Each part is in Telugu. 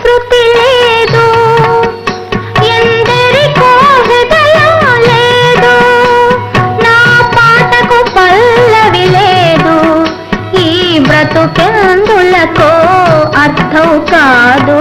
శృతి లేదు ఎందరికో హృదయం లేదు. నా పాటకు పల్లవి లేదు. ఈ బ్రతుకెందులకో అర్థం కాదు.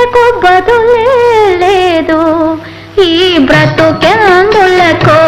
బ్రతుకు బదులే లేదు. ఈ బ్రతుకే అందులకు